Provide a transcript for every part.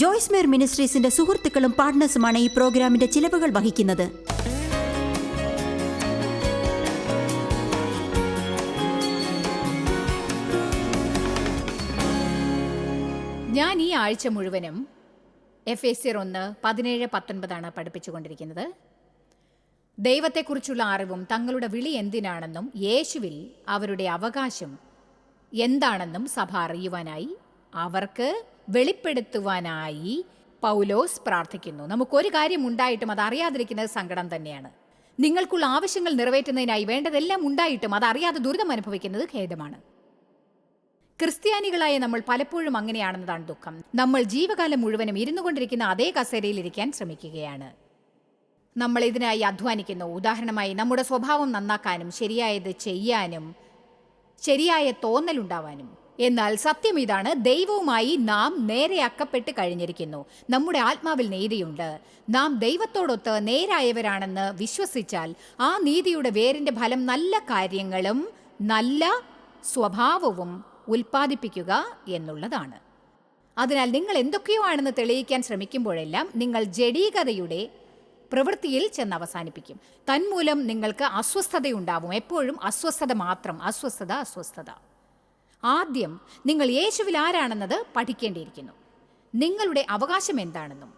Joyce Meyer മിനിസ്ട്രീസിന്റെ സുഹൃത്തുക്കളും പാർട്ട്നേഴ്സുമാണ് ഈ പ്രോഗ്രാമിന്റെ ചിലവുകൾ വഹിക്കുന്നത്. ഞാൻ ഈ ആഴ്ച മുഴുവനും എഫ് എ സിർ ഒന്ന് പതിനേഴ് പത്തൊൻപതാണ് പഠിപ്പിച്ചുകൊണ്ടിരിക്കുന്നത്. ദൈവത്തെക്കുറിച്ചുള്ള അറിവും തങ്ങളുടെ വിളി എന്തിനാണെന്നും യേശുവിൽ അവരുടെ അവകാശം എന്താണെന്നും സഭ അറിയുവാനായി അവർക്ക് വെളിപ്പെടുത്തുവാനായി പൗലോസ് പ്രാർത്ഥിക്കുന്നു. നമുക്കൊരു കാര്യം ഉണ്ടായിട്ടും അത് അറിയാതിരിക്കുന്നത് സങ്കടം തന്നെയാണ്. നിങ്ങൾക്കുള്ള ആവശ്യങ്ങൾ നിറവേറ്റുന്നതിനായി വേണ്ടതെല്ലാം ഉണ്ടായിട്ടും അത് അറിയാതെ ദുരിതം അനുഭവിക്കുന്നത് ഖേദമാണ്. ക്രിസ്ത്യാനികളായ നമ്മൾ പലപ്പോഴും അങ്ങനെയാണെന്നതാണ് ദുഃഖം. നമ്മൾ ജീവകാലം മുഴുവനും ഇരുന്നു കൊണ്ടിരിക്കുന്ന അതേ കസേരയിൽ ഇരിക്കാൻ ശ്രമിക്കുകയാണ്. നമ്മൾ ഇതിനായി അധ്വാനിക്കുന്നു. ഉദാഹരണമായി നമ്മുടെ സ്വഭാവം നന്നാക്കാനും ശരിയായത് ചെയ്യാനും ശരിയായ തോന്നലുണ്ടാവാനും എന്നാൽ സത്യം ഇതാണ് ദൈവവുമായി നാം നേരെ നേരെയാക്കപ്പെട്ട് കഴിഞ്ഞിരിക്കുന്നു. നമ്മുടെ ആത്മാവിൽ നീതിയുണ്ട്. നാം ദൈവത്തോടൊത്ത് നേരായവരാണെന്ന് വിശ്വസിച്ചാൽ ആ നീതിയുടെ വേരിന്റെ ഫലം നല്ല കാര്യങ്ങളും നല്ല സ്വഭാവവും ഉൽപ്പാദിപ്പിക്കുക എന്നുള്ളതാണ്. അതിനാൽ നിങ്ങൾ എന്തൊക്കെയോ ആണെന്ന് തെളിയിക്കാൻ ശ്രമിക്കുമ്പോഴെല്ലാം നിങ്ങൾ ജഡീകതയുടെ പ്രവൃത്തിയിൽ ചെന്ന് അവസാനിപ്പിക്കും. തന്മൂലം നിങ്ങൾക്ക് അസ്വസ്ഥതയുണ്ടാവും. എപ്പോഴും അസ്വസ്ഥത മാത്രം. അസ്വസ്ഥത അസ്വസ്ഥത. ആദ്യം നിങ്ങൾ യേശുവിൽ ആരാണെന്നത് പഠിക്കേണ്ടിയിരിക്കുന്നു. നിങ്ങളുടെ അവകാശം എന്താണെന്നും.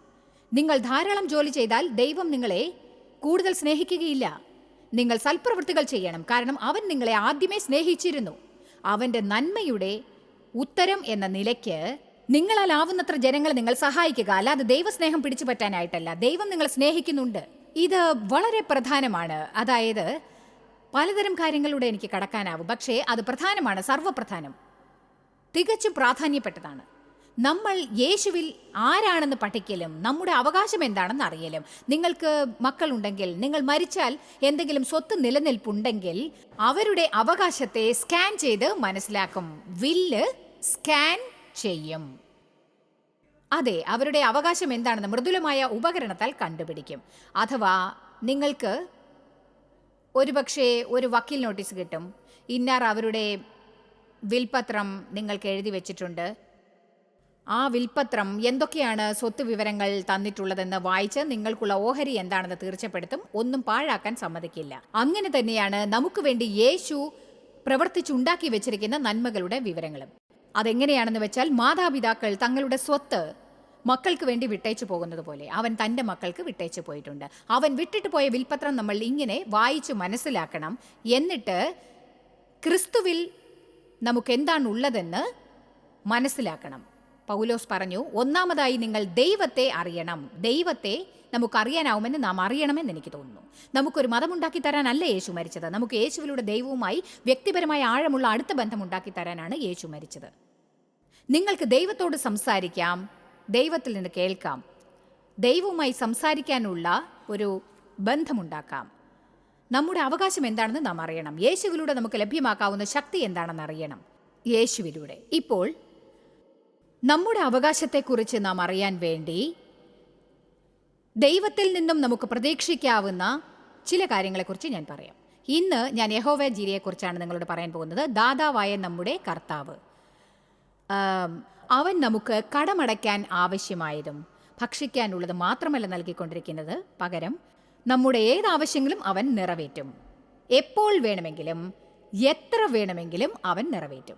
നിങ്ങൾ ധാരാളം ജോലി ചെയ്താൽ ദൈവം നിങ്ങളെ കൂടുതൽ സ്നേഹിക്കുകയില്ല. നിങ്ങൾ സൽപ്രവൃത്തികൾ ചെയ്യണം കാരണം അവൻ നിങ്ങളെ ആദ്യമേ സ്നേഹിച്ചിരുന്നു. അവന്റെ നന്മയുടെ ഉത്തരം എന്ന നിലയ്ക്ക് നിങ്ങളാൽ ആവുന്നത്ര ജനങ്ങളെ നിങ്ങൾ സഹായിക്കുക. അല്ലാതെ ദൈവസ്നേഹം പിടിച്ചു പറ്റാനായിട്ടല്ല. ദൈവം നിങ്ങളെ സ്നേഹിക്കുന്നുണ്ട്. ഇത് വളരെ പ്രധാനമാണ്. അതായത് പലതരം കാര്യങ്ങളിലൂടെ എനിക്ക് കടക്കാനാവും. പക്ഷേ അത് പ്രധാനമാണ് സർവപ്രധാനം തികച്ചും പ്രാധാന്യപ്പെട്ടതാണ്. നമ്മൾ യേശുവിൽ ആരാണെന്ന് പഠിക്കലും നമ്മുടെ അവകാശം എന്താണെന്ന് അറിയലും. നിങ്ങൾക്ക് മക്കളുണ്ടെങ്കിൽ നിങ്ങൾ മരിച്ചാൽ എന്തെങ്കിലും സ്വത്ത് നിലനിൽപ്പുണ്ടെങ്കിൽ അവരുടെ അവകാശത്തെ സ്കാൻ ചെയ്ത് മനസ്സിലാക്കും. വില്ല് സ്കാൻ ചെയ്യും. അതെ അവരുടെ അവകാശം എന്താണെന്ന് മൃദുലമായ ഉപകരണത്താൽ കണ്ടുപിടിക്കും. അഥവാ നിങ്ങൾക്ക് ഒരുപക്ഷെ ഒരു വക്കീൽ നോട്ടീസ് കിട്ടും. ഇന്നാർ അവരുടെ വിൽപത്രം നിങ്ങൾക്ക് എഴുതി വെച്ചിട്ടുണ്ട്. ആ വിൽപത്രം എന്തൊക്കെയാണ് സ്വത്ത് വിവരങ്ങൾ തന്നിട്ടുള്ളതെന്ന് വായിച്ച് നിങ്ങൾക്കുള്ള ഓഹരി എന്താണെന്ന് തീർച്ചപ്പെടുത്തും. ഒന്നും പാഴാക്കാൻ സമ്മതിക്കില്ല. അങ്ങനെ തന്നെയാണ് നമുക്ക് വേണ്ടി യേശു പ്രവർത്തിച്ചുണ്ടാക്കി വെച്ചിരിക്കുന്ന നന്മകളുടെ വിവരങ്ങളും. അതെങ്ങനെയാണെന്ന് വെച്ചാൽ മാതാപിതാക്കൾ തങ്ങളുടെ സ്വത്ത് മക്കൾക്ക് വേണ്ടി വിട്ടേച്ചു പോകുന്നത് പോലെ അവൻ തന്റെ മക്കൾക്ക് വിട്ടേച്ചു പോയിട്ടുണ്ട്. അവൻ വിട്ടിട്ട് പോയ വിൽപ്പത്രം നമ്മൾ ഇങ്ങനെ വായിച്ചു മനസ്സിലാക്കണം. എന്നിട്ട് ക്രിസ്തുവിൽ നമുക്ക് എന്താണ് ഉള്ളതെന്ന് മനസ്സിലാക്കണം. പൗലോസ് പറഞ്ഞു ഒന്നാമതായി നിങ്ങൾ ദൈവത്തെ അറിയണം. ദൈവത്തെ നമുക്കറിയാനാവുമെന്ന് നാം അറിയണമെന്ന് എനിക്ക് തോന്നുന്നു. നമുക്കൊരു മതമുണ്ടാക്കി തരാനല്ല യേശു മരിച്ചത്? നമുക്ക് യേശുവിലൂടെ ദൈവവുമായി വ്യക്തിപരമായ ആഴമുള്ള അടുത്ത ബന്ധം ഉണ്ടാക്കി തരാനാണ് യേശു മരിച്ചത്. നിങ്ങൾക്ക് ദൈവത്തോട് സംസാരിക്കാം. ദൈവത്തിൽ നിന്ന് കേൾക്കാം. ദൈവവുമായി സംസാരിക്കാനുള്ള ഒരു ബന്ധമുണ്ടാക്കാം. നമ്മുടെ അവകാശം എന്താണെന്ന് നാം അറിയണം. യേശുവിലൂടെ നമുക്ക് ലഭ്യമാക്കാവുന്ന ശക്തി എന്താണെന്ന് അറിയണം. യേശുവിലൂടെ. ഇപ്പോൾ നമ്മുടെ അവകാശത്തെക്കുറിച്ച് നാം അറിയാൻ വേണ്ടി ദൈവത്തിൽ നിന്നും നമുക്ക് പ്രതീക്ഷിക്കാവുന്ന ചില കാര്യങ്ങളെക്കുറിച്ച് ഞാൻ പറയാം. ഇന്ന് ഞാൻ യഹോവ ജീരിയെക്കുറിച്ചാണ് നിങ്ങളോട് പറയാൻ പോകുന്നത്. ദാതാവായ നമ്മുടെ കർത്താവ്. അവൻ നമുക്ക് കടമടയ്ക്കാൻ ആവശ്യമായതും ഭക്ഷിക്കാനുള്ളത് മാത്രമല്ല നൽകിക്കൊണ്ടിരിക്കുന്നത്. പകരം നമ്മുടെ ഏത് ആവശ്യങ്ങളും അവൻ നിറവേറ്റും. എപ്പോൾ വേണമെങ്കിലും എത്ര വേണമെങ്കിലും അവൻ നിറവേറ്റും.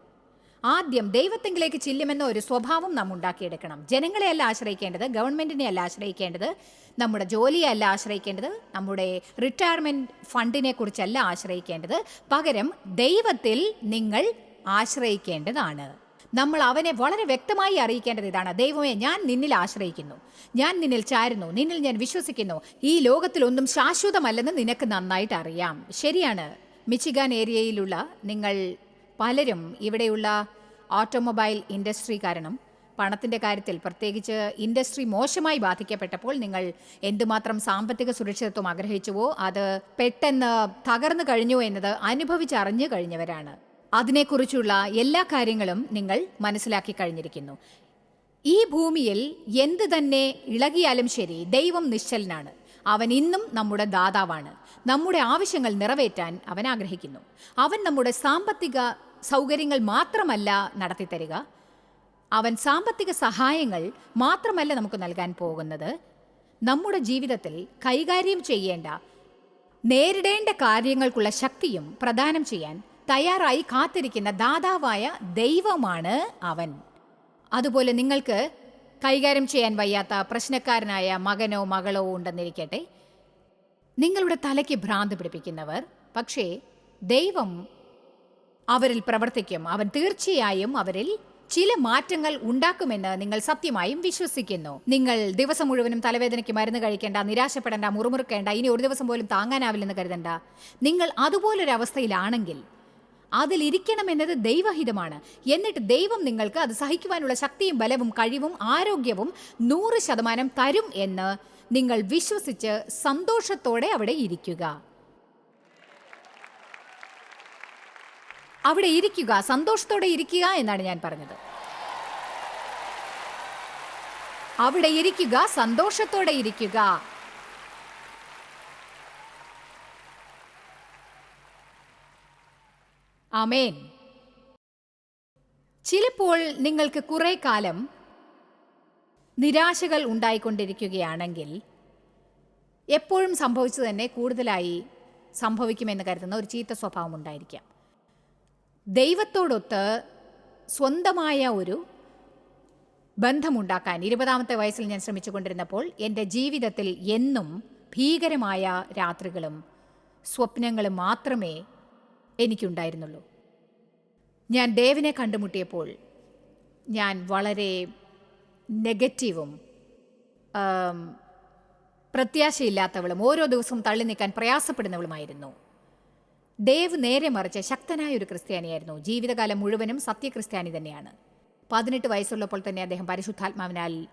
ആദ്യം ദൈവത്തെങ്കിലേക്ക് ചില്ലുമെന്ന ഒരു സ്വഭാവം നാം ഉണ്ടാക്കിയെടുക്കണം. ജനങ്ങളെയല്ല ആശ്രയിക്കേണ്ടത് ഗവൺമെന്റിനെ അല്ല ആശ്രയിക്കേണ്ടത് നമ്മുടെ ജോലിയെ അല്ല ആശ്രയിക്കേണ്ടത് നമ്മുടെ റിട്ടയർമെന്റ് ഫണ്ടിനെ കുറിച്ചല്ല ആശ്രയിക്കേണ്ടത്. പകരം ദൈവത്തിൽ നിങ്ങൾ ആശ്രയിക്കേണ്ടതാണ്. നമ്മൾ അവനെ വളരെ വ്യക്തമായി അറിയിക്കേണ്ടത് ഇതാണ്. ദൈവമേ ഞാൻ നിന്നിൽ ആശ്രയിക്കുന്നു. ഞാൻ നിന്നിൽ ചാരുന്നു. നിന്നിൽ ഞാൻ വിശ്വസിക്കുന്നു. ഈ ലോകത്തിലൊന്നും ശാശ്വതമല്ലെന്ന് നിനക്ക് നന്നായിട്ട് അറിയാം. ശരിയാണ്. മിച്ചിഗാൻ ഏരിയയിലുള്ള നിങ്ങൾ പലരും ഇവിടെയുള്ള ഓട്ടോമൊബൈൽ ഇൻഡസ്ട്രി കാരണം പണത്തിന്റെ കാര്യത്തിൽ പ്രത്യേകിച്ച് ഇൻഡസ്ട്രി മോശമായി ബാധിക്കപ്പെട്ടപ്പോൾ നിങ്ങൾ എന്തുമാത്രം സാമ്പത്തിക സുരക്ഷിതത്വം ആഗ്രഹിച്ചുവോ അത് പെട്ടെന്ന് തകർന്നു കഴിഞ്ഞു എന്നത് അനുഭവിച്ചറിഞ്ഞു കഴിഞ്ഞവരാണ്. അതിനെക്കുറിച്ചുള്ള എല്ലാ കാര്യങ്ങളും നിങ്ങൾ മനസ്സിലാക്കി കഴിഞ്ഞിരിക്കുന്നു. ഈ ഭൂമിയിൽ എന്ത് തന്നെ ഇളകിയാലും ശരി ദൈവം നിശ്ചലനാണ്. അവൻ ഇന്നും നമ്മുടെ ദാതാവാണ്. നമ്മുടെ ആവശ്യങ്ങൾ നിറവേറ്റാൻ അവൻ ആഗ്രഹിക്കുന്നു. അവൻ നമ്മുടെ സാമ്പത്തിക സൗകര്യങ്ങൾ മാത്രമല്ല നടത്തിത്തരിക. അവൻ സാമ്പത്തിക സഹായങ്ങൾ മാത്രമല്ല നമുക്ക് നൽകാൻ പോകുന്നത്. നമ്മുടെ ജീവിതത്തിൽ കൈകാര്യം ചെയ്യേണ്ട നേരിടേണ്ട കാര്യങ്ങൾക്കുള്ള ശക്തിയും പ്രദാനം ചെയ്യാൻ തയ്യാറായി കാത്തിരിക്കുന്ന ദാതാവായ ദൈവമാണ് അവൻ. അതുപോലെ നിങ്ങൾക്ക് കൈകാര്യം ചെയ്യാൻ വയ്യാത്ത പ്രശ്നക്കാരനായ മകനോ മകളോ ഉണ്ടെന്നിരിക്കട്ടെ. നിങ്ങളുടെ തലയ്ക്ക് ഭ്രാന്ത് പിടിപ്പിക്കുന്നവർ പക്ഷേ ദൈവം അവരിൽ പ്രവർത്തിക്കും. അവൻ തീർച്ചയായും അവരിൽ ചില മാറ്റങ്ങൾ ഉണ്ടാക്കുമെന്ന് നിങ്ങൾ സത്യമായും വിശ്വസിക്കുന്നു. നിങ്ങൾ ദിവസം മുഴുവനും തലവേദനയ്ക്ക് മരുന്ന് കഴിക്കേണ്ട നിരാശപ്പെടേണ്ട മുറുമുറുക്കേണ്ട ഇനി ഒരു ദിവസം പോലും താങ്ങാനാവില്ലെന്ന് കരുതണ്ട. നിങ്ങൾ അതുപോലൊരു അവസ്ഥയിലാണെങ്കിൽ അതിലിരിക്കണമെന്നത് ദൈവഹിതമാണ്. എന്നിട്ട് ദൈവം നിങ്ങൾക്ക് അത് സഹിക്കുവാനുള്ള ശക്തിയും ബലവും കഴിവും ആരോഗ്യവും നൂറ് ശതമാനം തരും എന്ന് നിങ്ങൾ വിശ്വസിച്ച് സന്തോഷത്തോടെ അവിടെ ഇരിക്കുക. അവിടെ ഇരിക്കുക സന്തോഷത്തോടെ ഇരിക്കുക എന്നാണ് ഞാൻ പറഞ്ഞത്. അവിടെ ഇരിക്കുക സന്തോഷത്തോടെ ഇരിക്കുക. ആമേൻ. ചിലപ്പോൾ നിങ്ങൾക്ക് കുറെ കാലം നിരാശകൾ ഉണ്ടായിക്കൊണ്ടിരിക്കുകയാണെങ്കിൽ എപ്പോഴും സംഭവിച്ചു തന്നെ കൂടുതലായി സംഭവിക്കുമെന്ന് കരുതുന്ന ഒരു ചീത്ത സ്വഭാവം ഉണ്ടായിരിക്കാം. ദൈവത്തോടൊത്ത് സ്വന്തമായ ഒരു ബന്ധമുണ്ടാക്കാൻ ഇരുപതാമത്തെ വയസ്സിൽ ഞാൻ ശ്രമിച്ചുകൊണ്ടിരുന്നപ്പോൾ എന്റെ ജീവിതത്തിൽ എന്നും ഭീകരമായ രാത്രികളും സ്വപ്നങ്ങളും മാത്രമേ എനിക്കുണ്ടായിരുന്നുള്ളൂ. ഞാൻ ദേവിനെ കണ്ടുമുട്ടിയപ്പോൾ ഞാൻ വളരെ നെഗറ്റീവും പ്രത്യാശയില്ലാത്തവളും ഓരോ ദിവസവും തള്ളി നിൽക്കാൻ പ്രയാസപ്പെടുന്നവളുമായിരുന്നു. ദേവ് നേരെ മറിച്ച് ശക്തനായ ഒരു ക്രിസ്ത്യാനിയായിരുന്നു. ജീവിതകാലം മുഴുവനും സത്യക്രിസ്ത്യാനി തന്നെയാണ്. പതിനെട്ട് വയസ്സുള്ളപ്പോൾ തന്നെ അദ്ദേഹം പരിശുദ്ധാത്മാവിനാൽ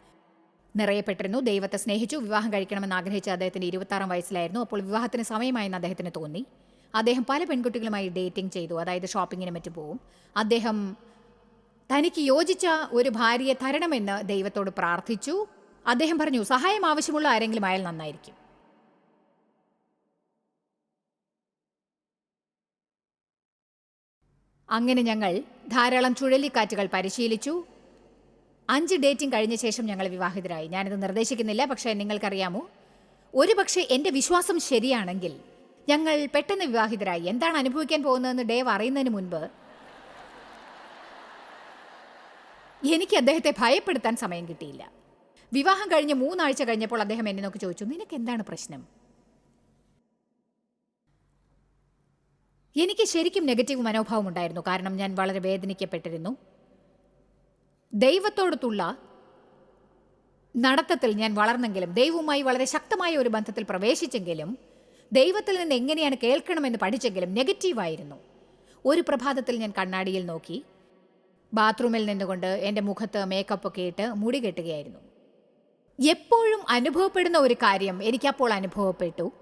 നിറയപ്പെട്ടിരുന്നു. ദൈവത്തെ സ്നേഹിച്ചു വിവാഹം കഴിക്കണമെന്ന് ആഗ്രഹിച്ച അദ്ദേഹത്തിന്റെ ഇരുപത്താറാം വയസ്സിലായിരുന്നു. അപ്പോൾ വിവാഹത്തിന് സമയമായെന്ന് അദ്ദേഹത്തിന് തോന്നി. അദ്ദേഹം പല പെൺകുട്ടികളുമായി ഡേറ്റിംഗ് ചെയ്തു. അതായത് ഷോപ്പിങ്ങിന് മറ്റു പോവും. അദ്ദേഹം തനിക്ക് യോജിച്ച ഒരു ഭാര്യയെ തരണമെന്ന് ദൈവത്തോട് പ്രാർത്ഥിച്ചു. അദ്ദേഹം പറഞ്ഞു സഹായം ആവശ്യമുള്ള ആരെങ്കിലും അയാൾ നന്നായിരിക്കും. അങ്ങനെ ഞങ്ങൾ ധാരാളം ചുഴലിക്കാറ്റുകൾ പരിശീലിച്ചു. അഞ്ച് ഡേറ്റിംഗ് കഴിഞ്ഞ ശേഷം ഞങ്ങൾ വിവാഹിതരായി. ഞാനിത് നിർദ്ദേശിക്കുന്നില്ല പക്ഷേ നിങ്ങൾക്കറിയാമോ? ഒരു പക്ഷേ എന്റെ വിശ്വാസം ശരിയാണെങ്കിൽ ഞങ്ങൾ പെട്ടെന്ന് വിവാഹിതരായി. എന്താണ് അനുഭവിക്കാൻ പോകുന്നതെന്ന് ഡേവ് അറിയുന്നതിന് മുൻപ്? എനിക്ക് അദ്ദേഹത്തെ ഭയപ്പെടുത്താൻ സമയം കിട്ടിയില്ല. വിവാഹം കഴിഞ്ഞ് മൂന്നാഴ്ച കഴിഞ്ഞപ്പോൾ അദ്ദേഹം എന്നെ നോക്കി ചോദിച്ചു നിനക്ക് എന്താണ് പ്രശ്നം? എനിക്ക് ശരിക്കും നെഗറ്റീവ് മനോഭാവം ഉണ്ടായിരുന്നു. കാരണം ഞാൻ വളരെ വേദനിക്കപ്പെട്ടിരുന്നു. ദൈവത്തോടത്തുള്ള നടത്തത്തിൽ ഞാൻ വളർന്നെങ്കിലും ദൈവവുമായി വളരെ ശക്തമായ ഒരു ബന്ധത്തിൽ പ്രവേശിച്ചെങ്കിലും ദൈവത്തിൽ നിന്ന് എങ്ങനെയാണ് കേൾക്കണമെന്ന് പഠിച്ചെങ്കിലും നെഗറ്റീവായിരുന്നു. ഒരു പ്രഭാതത്തിൽ ഞാൻ കണ്ണാടിയിൽ നോക്കി. ബാത്റൂമിൽ നിന്നുകൊണ്ട് എന്റെ മുഖത്ത് മേക്കപ്പ് ഒക്കെ ഇട്ട് മുടി കെട്ടുകയായിരുന്നു. എപ്പോഴും അനുഭവപ്പെടുന്ന ഒരു കാര്യം എനിക്കപ്പോൾ അനുഭവപ്പെട്ടു.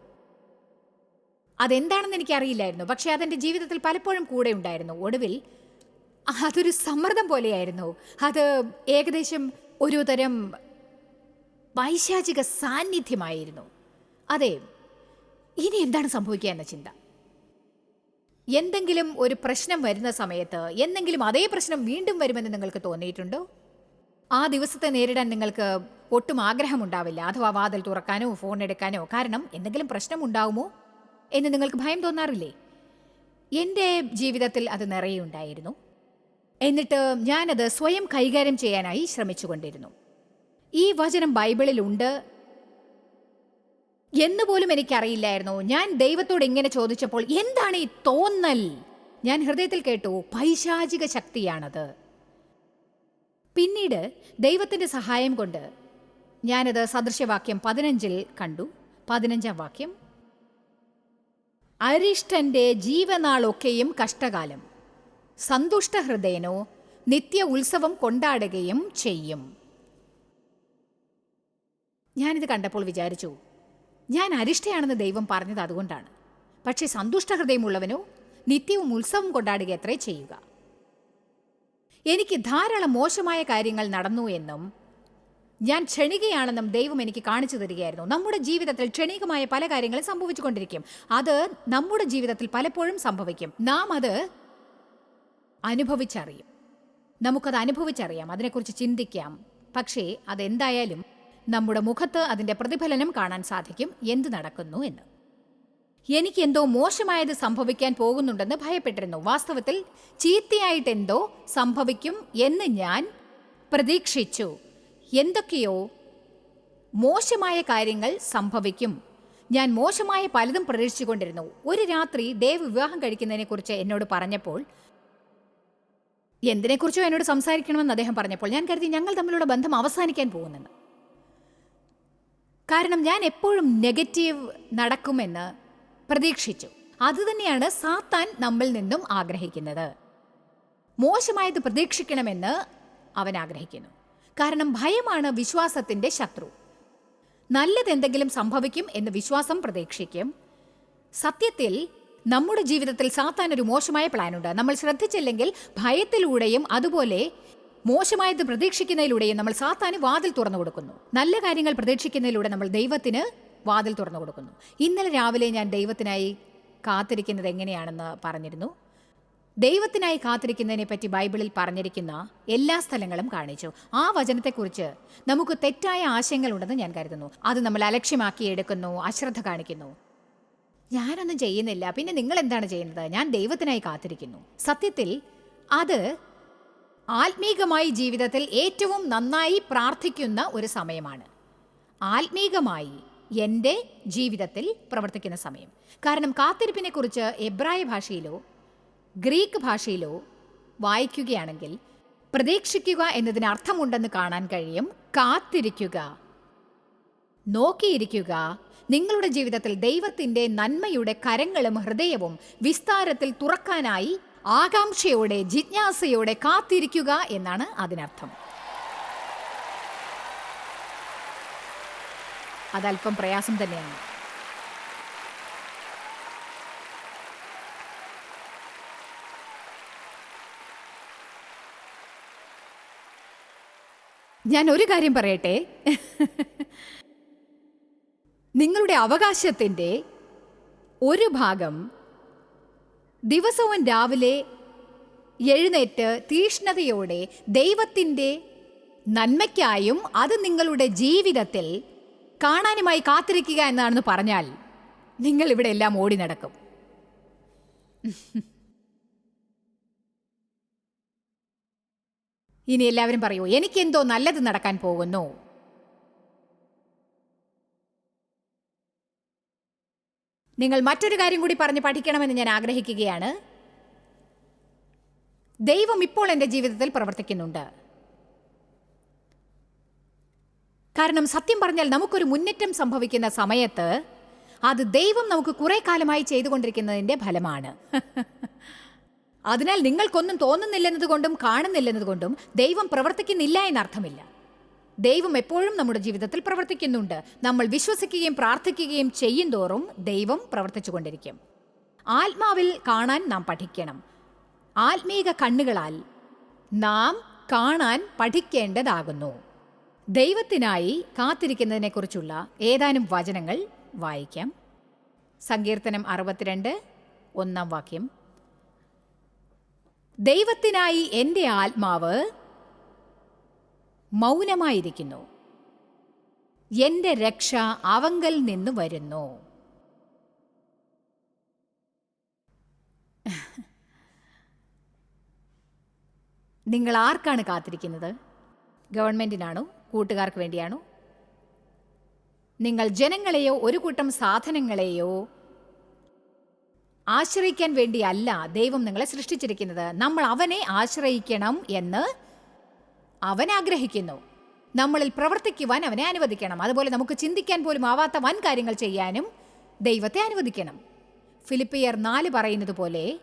അതെന്താണെന്ന് എനിക്കറിയില്ലായിരുന്നു. പക്ഷേ അതെന്റെ ജീവിതത്തിൽ പലപ്പോഴും കൂടെ ഉണ്ടായിരുന്നു. ഒടുവിൽ അതൊരു സമ്മർദ്ദം പോലെയായിരുന്നു. അത് ഏകദേശം ഒരു തരം പൈശാചിക സാന്നിധ്യമായിരുന്നു. അതെ ഇനി എന്താണ് സംഭവിക്കുക എന്ന ചിന്ത. എന്തെങ്കിലും ഒരു പ്രശ്നം വരുന്ന സമയത്ത് എന്തെങ്കിലും അതേ പ്രശ്നം വീണ്ടും വരുമെന്ന് നിങ്ങൾക്ക് തോന്നിയിട്ടുണ്ടോ? ആ ദിവസത്തെ നേരിടാൻ നിങ്ങൾക്ക് ഒട്ടും ആഗ്രഹമുണ്ടാവില്ല. അഥവാ വാതിൽ തുറക്കാനോ ഫോൺ എടുക്കാനോ കാരണം എന്തെങ്കിലും പ്രശ്നം ഉണ്ടാവുമോ എന്ന് നിങ്ങൾക്ക് ഭയം തോന്നാറില്ലേ? എന്റെ ജീവിതത്തിൽ അത് നിറയെ ഉണ്ടായിരുന്നു എന്നിട്ട് ഞാനത് സ്വയം കൈകാര്യം ചെയ്യാനായി ശ്രമിച്ചുകൊണ്ടിരുന്നു. ഈ വചനം ബൈബിളിലുണ്ട്. എന്നുപോലും എനിക്കറിയില്ലായിരുന്നു. ഞാൻ ദൈവത്തോട് ഇങ്ങനെ ചോദിച്ചപ്പോൾ എന്താണ് ഈ തോന്നൽ? ഞാൻ ഹൃദയത്തിൽ കേട്ടു പൈശാചിക ശക്തിയാണത്. പിന്നീട് ദൈവത്തിന്റെ സഹായം കൊണ്ട് ഞാനത് സദൃശ്യവാക്യം പതിനഞ്ചിൽ കണ്ടു. പതിനഞ്ചാം വാക്യം. അരിഷ്ടന്റെ ജീവനാളൊക്കെയും കഷ്ടകാലം. സന്തുഷ്ട ഹൃദയനോ നിത്യ ഉത്സവം കൊണ്ടാടുകയും ചെയ്യും. ഞാനിത് കണ്ടപ്പോൾ വിചാരിച്ചു ഞാൻ അരിഷ്ടയാണെന്ന് ദൈവം പറഞ്ഞത് അതുകൊണ്ടാണ്. പക്ഷേ സന്തുഷ്ട ഹൃദയമുള്ളവനോ നിത്യവും ഉത്സവം കൊണ്ടാടുക എത്രേ ചെയ്യുക. എനിക്ക് ധാരാളം മോശമായ കാര്യങ്ങൾ നടന്നു എന്നും ഞാൻ ക്ഷണികയാണെന്നും ദൈവം എനിക്ക് കാണിച്ചു തരികയായിരുന്നു. നമ്മുടെ ജീവിതത്തിൽ ക്ഷണികമായ പല കാര്യങ്ങളും സംഭവിച്ചുകൊണ്ടിരിക്കും. അത് നമ്മുടെ ജീവിതത്തിൽ പലപ്പോഴും സംഭവിക്കും. നാം അത് അനുഭവിച്ചറിയും. നമുക്കത് അനുഭവിച്ചറിയാം. അതിനെക്കുറിച്ച് ചിന്തിക്കാം. പക്ഷേ അതെന്തായാലും നമ്മുടെ മുഖത്ത് അതിന്റെ പ്രതിഫലനം കാണാൻ സാധിക്കും. എന്ത് നടക്കുന്നു എന്ന്. എനിക്ക് എന്തോ മോശമായത് സംഭവിക്കാൻ പോകുന്നുണ്ടെന്ന് ഭയപ്പെട്ടിരുന്നു. വാസ്തവത്തിൽ ചീത്തയായിട്ട് എന്തോ സംഭവിക്കും എന്ന് ഞാൻ പ്രതീക്ഷിച്ചു. എന്തൊക്കെയോ മോശമായ കാര്യങ്ങൾ സംഭവിക്കും. ഞാൻ മോശമായ പലതും പ്രതീക്ഷിച്ചുകൊണ്ടിരുന്നു ഒരു രാത്രി ദേവ് വിവാഹം കഴിക്കുന്നതിനെക്കുറിച്ച് എന്നോട് പറഞ്ഞപ്പോൾ എന്തിനെക്കുറിച്ചോ എന്നോട് സംസാരിക്കണമെന്ന് അദ്ദേഹം പറഞ്ഞപ്പോൾ ഞാൻ കരുതി ഞങ്ങൾ തമ്മിലുള്ള ബന്ധം അവസാനിക്കാൻ പോകുന്നെന്ന്. കാരണം ഞാൻ എപ്പോഴും നെഗറ്റീവ് നടക്കുമെന്ന് പ്രതീക്ഷിച്ചു. അതുതന്നെയാണ് സാത്താൻ നമ്മിൽ നിന്നും ആഗ്രഹിക്കുന്നത്. മോശമായത് പ്രതീക്ഷിക്കണമെന്ന് അവൻ ആഗ്രഹിക്കുന്നു. കാരണം ഭയമാണ് വിശ്വാസത്തിന്റെ ശത്രു. നല്ലതെന്തെങ്കിലും സംഭവിക്കും എന്ന് വിശ്വാസം പ്രതീക്ഷിക്കും. സത്യത്തിൽ നമ്മുടെ ജീവിതത്തിൽ സാത്താൻ ഒരു മോശമായ പ്ലാനുണ്ട് നമ്മൾ ശ്രദ്ധിച്ചില്ലെങ്കിൽ ഭയത്തിലൂടെയും അതുപോലെ മോശമായത് പ്രതീക്ഷിക്കുന്നതിലൂടെയും നമ്മൾ സാത്താന് വാതിൽ തുറന്നു കൊടുക്കുന്നു. നല്ല കാര്യങ്ങൾ പ്രതീക്ഷിക്കുന്നതിലൂടെ നമ്മൾ ദൈവത്തിന് വാതിൽ തുറന്നു കൊടുക്കുന്നു. ഇന്നലെ രാവിലെ ഞാൻ ദൈവത്തിനായി കാത്തിരിക്കുന്നത് എങ്ങനെയാണെന്ന് പറഞ്ഞിരുന്നു. ദൈവത്തിനായി കാത്തിരിക്കുന്നതിനെ പറ്റി ബൈബിളിൽ പറഞ്ഞിരിക്കുന്ന എല്ലാ സ്ഥലങ്ങളും കാണിച്ചു. ആ വചനത്തെക്കുറിച്ച് നമുക്ക് തെറ്റായ ആശയങ്ങളുണ്ടെന്ന് ഞാൻ കരുതുന്നു. അത് നമ്മൾ അലക്ഷ്യമാക്കി എടുക്കുന്നു അശ്രദ്ധ കാണിക്കുന്നു. ഞാനൊന്നും ചെയ്യുന്നില്ല. പിന്നെ നിങ്ങൾ എന്താണ് ചെയ്യുന്നത്? ഞാൻ ദൈവത്തിനായി കാത്തിരിക്കുന്നു. സത്യത്തിൽ അത് ആത്മീകമായി ജീവിതത്തിൽ ഏറ്റവും നന്നായി പ്രാർത്ഥിക്കുന്ന ഒരു സമയമാണ്. ആത്മീകമായി എന്റെ ജീവിതത്തിൽ പ്രവർത്തിക്കുന്ന സമയം. കാരണം കാത്തിരിപ്പിനെക്കുറിച്ച് എബ്രായ ഭാഷയിലോ ഗ്രീക്ക് ഭാഷയിലോ വായിക്കുകയാണെങ്കിൽ പ്രതീക്ഷിക്കുക എന്നതിന് അർത്ഥമുണ്ടെന്ന് കാണാൻ കഴിയും. കാത്തിരിക്കുക നോക്കിയിരിക്കുക നിങ്ങളുടെ ജീവിതത്തിൽ ദൈവത്തിന്റെ നന്മയുടെ കരങ്ങളും ഹൃദയവും വിസ്താരത്തിൽ തുറക്കാനായി ആകാംക്ഷയോടെ ജിജ്ഞാസയോടെ കാത്തിരിക്കുക എന്നാണ് അതിനർത്ഥം. അതല്പം പ്രയാസം തന്നെയാണ്. ഞാൻ ഒരു കാര്യം പറയട്ടെ? നിങ്ങളുടെ അവകാശത്തിന്റെ ഒരു ഭാഗം ദിവസവും രാവിലെ എഴുന്നേറ്റ് തീഷ്ണതയോടെ ദൈവത്തിന്റെ നന്മയ്ക്കായും അത് നിങ്ങളുടെ ജീവിതത്തിൽ കാണാനുമായി കാത്തിരിക്കുക എന്നാണെന്ന് പറഞ്ഞാൽ നിങ്ങൾ ഇവിടെ എല്ലാം ഓടി നടക്കും. ഇനി എല്ലാവരും പറയൂ എനിക്കെന്തോ നല്ലത് നടക്കാൻ പോകുന്നു. നിങ്ങൾ മറ്റൊരു കാര്യം കൂടി പറഞ്ഞ് പഠിക്കണമെന്ന് ഞാൻ ആഗ്രഹിക്കുകയാണ്. ദൈവം ഇപ്പോൾ എന്റെ ജീവിതത്തിൽ പ്രവർത്തിക്കുന്നുണ്ട്. കാരണം സത്യം പറഞ്ഞാൽ നമുക്കൊരു മുന്നേറ്റം സംഭവിക്കുന്ന സമയത്ത് അത് ദൈവം നമുക്ക് കുറെ കാലമായി ചെയ്തുകൊണ്ടിരിക്കുന്നതിന്റെ ഫലമാണ്. അതിനാൽ നിങ്ങൾക്കൊന്നും തോന്നുന്നില്ലെന്നതുകൊണ്ടും കാണുന്നില്ലെന്നതുകൊണ്ടും ദൈവം പ്രവർത്തിക്കുന്നില്ല എന്നർത്ഥമില്ല. ദൈവം എപ്പോഴും നമ്മുടെ ജീവിതത്തിൽ പ്രവർത്തിക്കുന്നുണ്ട്. നമ്മൾ വിശ്വസിക്കുകയും പ്രാർത്ഥിക്കുകയും ചെയ്യും തോറും ദൈവം പ്രവർത്തിച്ചുകൊണ്ടിരിക്കും. ആത്മാവിൽ കാണാൻ നാം പഠിക്കണം. ആത്മീക കണ്ണുകളാൽ നാം കാണാൻ പഠിക്കേണ്ടതാകുന്നു. ദൈവത്തിനായി കാത്തിരിക്കുന്നതിനെക്കുറിച്ചുള്ള ഏതാനും വചനങ്ങൾ വായിക്കാം. സങ്കീർത്തനം അറുപത്തിരണ്ട് ഒന്നാം വാക്യം. ദൈവത്തിനായി എന്റെ ആത്മാവ് മൗനമായിരിക്കുന്നു. എന്റെ രക്ഷ അവങ്കൽ നിന്ന് വരുന്നു. നിങ്ങൾ ആർക്കാണ് കാത്തിരിക്കുന്നത്? ഗവൺമെന്റിനാണോ? കൂട്ടുകാർക്ക് വേണ്ടിയാണോ? നിങ്ങൾ ജനങ്ങളെയോ ഒരു കൂട്ടം സാധനങ്ങളെയോ ആശ്രയിക്കാൻ വേണ്ടിയല്ല ദൈവം നിങ്ങളെ സൃഷ്ടിച്ചിരിക്കുന്നത്. നമ്മൾ അവനെ ആശ്രയിക്കണം എന്ന് അവൻ ആഗ്രഹിക്കുന്നു നമ്മളിൽ പ്രവർത്തിക്കുവാൻ അവനെ അനുവദിക്കണം. അതുപോലെ നമുക്ക് ചിന്തിക്കാൻ പോലും ആവാത്ത വൻ കാര്യങ്ങൾ ചെയ്യാനും ദൈവത്തെ അനുവദിക്കണം. ഫിലിപ്പിയർ നാല് പറയുന്നത് പോലെ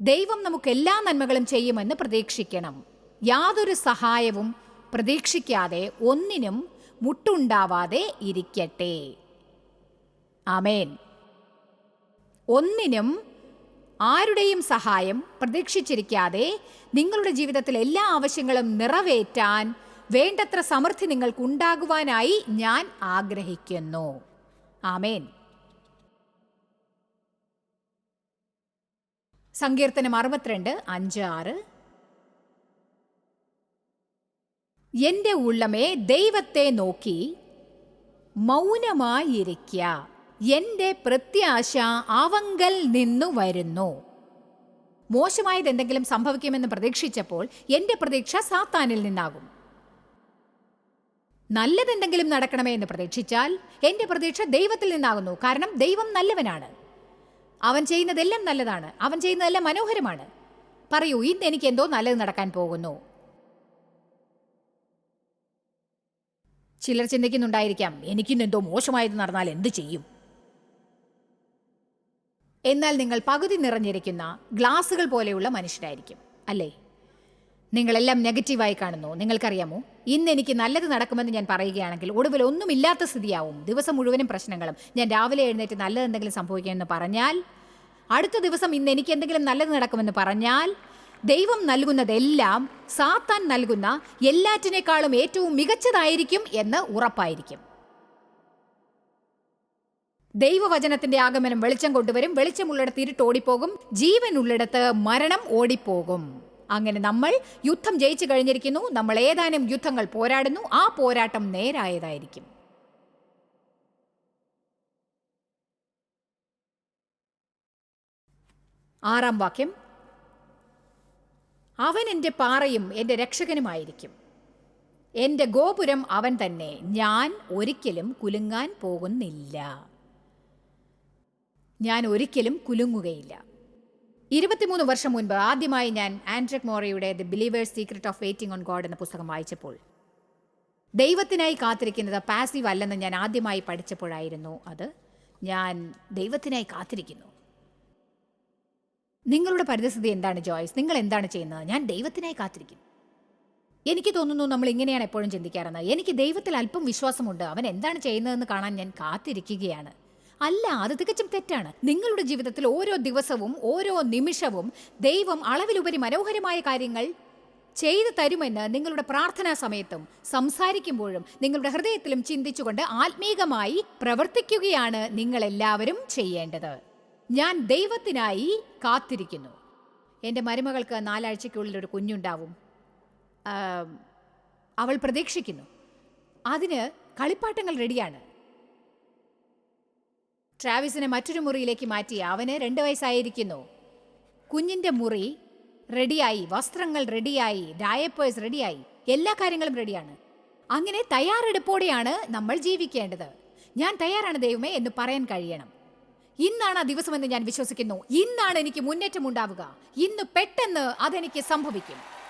ദൈവം നമുക്ക് എല്ലാ നന്മകളും ചെയ്യുമെന്ന് പ്രതീക്ഷിക്കണം. യാതൊരു സഹായവും പ്രതീക്ഷിക്കാതെ ഒന്നിനും മുട്ടുണ്ടാവാതെ ഇരിക്കട്ടെ. ആമേൻ. ഒന്നിനും ആരുടെയും സഹായം പ്രതീക്ഷിച്ചിരിക്കാതെ നിങ്ങളുടെ ജീവിതത്തിലെ എല്ലാ ആവശ്യങ്ങളും നിറവേറ്റാൻ വേണ്ടത്ര സമൃദ്ധി നിങ്ങൾക്കുണ്ടാകുവാനായി ഞാൻ ആഗ്രഹിക്കുന്നു. ആമേൻ. സങ്കീർത്തനം അറുപത്തിരണ്ട് അഞ്ച് ആറ്. എന്റെ ഉള്ളമേ ദൈവത്തെ നോക്കി മൗനമായിരിക്ക. എന്റെ പ്രത്യാശ അവങ്കൽ നിന്നു വരുന്നു. മോശമായത് എന്തെങ്കിലും സംഭവിക്കുമെന്ന് പ്രതീക്ഷിച്ചപ്പോൾ എന്റെ പ്രതീക്ഷ സാത്താനിൽ നിന്നാകും. നല്ലതെന്തെങ്കിലും നടക്കണമേ എന്ന് പ്രതീക്ഷിച്ചാൽ എന്റെ പ്രതീക്ഷ ദൈവത്തിൽ നിന്നാകുന്നു. കാരണം ദൈവം നല്ലവനാണ്. അവൻ ചെയ്യുന്നതെല്ലാം നല്ലതാണ്. അവൻ ചെയ്യുന്നതെല്ലാം മനോഹരമാണ്. പറയൂ ഇന്ന് എനിക്ക് എന്തോ നല്ലത് നടക്കാൻ പോകുന്നു. ചിലർ ചിന്തിക്കുന്നുണ്ടായിരിക്കാം എനിക്കിന്ന് എന്തോ മോശമായത് നടന്നാൽ എന്ത് ചെയ്യും? എന്നാൽ നിങ്ങൾ പകുതി നിറഞ്ഞിരിക്കുന്ന ഗ്ലാസുകൾ പോലെയുള്ള മനുഷ്യരായിരിക്കും അല്ലേ? നിങ്ങളെല്ലാം നെഗറ്റീവായി കാണുന്നു. നിങ്ങൾക്കറിയാമോ? ഇന്ന് എനിക്ക് നല്ലത് നടക്കുമെന്ന് ഞാൻ പറയുകയാണെങ്കിൽ ഒടുവിൽ ഒന്നുമില്ലാത്ത സ്ഥിതിയാവും. ദിവസം മുഴുവനും പ്രശ്നങ്ങളും. ഞാൻ രാവിലെ എഴുന്നേറ്റ് നല്ലത് എന്തെങ്കിലും സംഭവിക്കുമെന്ന് പറഞ്ഞാൽ അടുത്ത ദിവസം ഇന്ന് എനിക്ക് എന്തെങ്കിലും നല്ലത് നടക്കുമെന്ന് പറഞ്ഞാൽ ദൈവം നൽകുന്നതെല്ലാം സാത്താൻ നൽകുന്ന എല്ലാറ്റിനേക്കാളും ഏറ്റവും മികച്ചതായിരിക്കും എന്ന് ഉറപ്പായിരിക്കും. ദൈവവചനത്തിന്റെ ആഗമനം വെളിച്ചം കൊണ്ടുവരും. വെളിച്ചമുള്ളിടത്ത് ഇരുട്ട് ഓടിപ്പോകും ജീവൻ ഉള്ളിടത്ത് മരണം ഓടിപ്പോകും. അങ്ങനെ നമ്മൾ യുദ്ധം ജയിച്ചു കഴിഞ്ഞിരിക്കുന്നു. നമ്മൾ ഏതാനും യുദ്ധങ്ങൾ പോരാടുന്നു. ആ പോരാട്ടം നേരായതായിരിക്കും. ആറാം വാക്യം. അവൻ എന്റെ പാറയും എന്റെ രക്ഷകനുമായിരിക്കും. എന്റെ ഗോപുരം അവൻ തന്നെ. ഞാൻ ഒരിക്കലും കുലുങ്ങാൻ പോകുന്നില്ല. ഞാൻ ഒരിക്കലും കുലുങ്ങുകയില്ല. ഇരുപത്തിമൂന്ന് വർഷം മുൻപ് ആദ്യമായി ഞാൻ ആൻഡ്രക് മോറയുടെ the believers secret of waiting on God എന്ന പുസ്തകം വായിച്ചപ്പോൾ ദൈവത്തിനായി കാത്തിരിക്കുന്നത് പാസീവ് അല്ലെന്ന് ഞാൻ ആദ്യമായി പഠിച്ചപ്പോഴായിരുന്നു. അത് ഞാൻ ദൈവത്തിനായി കാത്തിരിക്കുന്നു. നിങ്ങളുടെ പരിതസ്ഥിതി എന്താണ് ജോയ്സ്? നിങ്ങൾ എന്താണ് ചെയ്യുന്നത്? ഞാൻ ദൈവത്തിനായി കാത്തിരിക്കുന്നു. എനിക്ക് തോന്നുന്നു നമ്മൾ ഇങ്ങനെയാണ് എപ്പോഴും ചിന്തിക്കാറുന്നത് എനിക്ക് ദൈവത്തിൽ അല്പം വിശ്വാസമുണ്ട്. അവൻ എന്താണ് ചെയ്യുന്നതെന്ന് കാണാൻ ഞാൻ കാത്തിരിക്കുകയാണ്. അല്ല അത് തികച്ചും തെറ്റാണ്. നിങ്ങളുടെ ജീവിതത്തിൽ ഓരോ ദിവസവും ഓരോ നിമിഷവും ദൈവം അളവിലുപരി മനോഹരമായ കാര്യങ്ങൾ ചെയ്തു തരുമെന്ന് നിങ്ങളുടെ പ്രാർത്ഥനാ സമയത്തും സംസാരിക്കുമ്പോഴും നിങ്ങളുടെ ഹൃദയത്തിലും ചിന്തിച്ചുകൊണ്ട് ആത്മീകമായി പ്രവർത്തിക്കുകയാണ് നിങ്ങൾ എല്ലാവരും ചെയ്യേണ്ടത്. ഞാൻ ദൈവത്തിനായി കാത്തിരിക്കുന്നു. എന്റെ മരുമകൾക്ക് നാലാഴ്ചയ്ക്കുള്ളിൽ ഒരു കുഞ്ഞുണ്ടാവും അവൾ പ്രതീക്ഷിക്കുന്നു. അതിന് കളിപ്പാട്ടങ്ങൾ റെഡിയാണ്. ട്രാവിസിനെ മറ്റൊരു മുറിയിലേക്ക് മാറ്റി അവന് രണ്ട് വയസ്സായിരിക്കുന്നു. കുഞ്ഞിന്റെ മുറി റെഡിയായി വസ്ത്രങ്ങൾ റെഡിയായി ഡയപ്പേഴ്സ് റെഡിയായി എല്ലാ കാര്യങ്ങളും റെഡിയാണ്. അങ്ങനെ തയ്യാറെടുപ്പോടെയാണ് നമ്മൾ ജീവിക്കേണ്ടത്. ഞാൻ തയ്യാറാണ് ദൈവമേ എന്ന് പറയാൻ കഴിയണം. ഇന്നാണ് ആ ദിവസമെന്ന് ഞാൻ വിശ്വസിക്കുന്നു. ഇന്നാണ് എനിക്ക് മുന്നേറ്റം ഉണ്ടാവുക ഇന്ന് പെട്ടെന്ന് അതെനിക്ക് സംഭവിക്കും.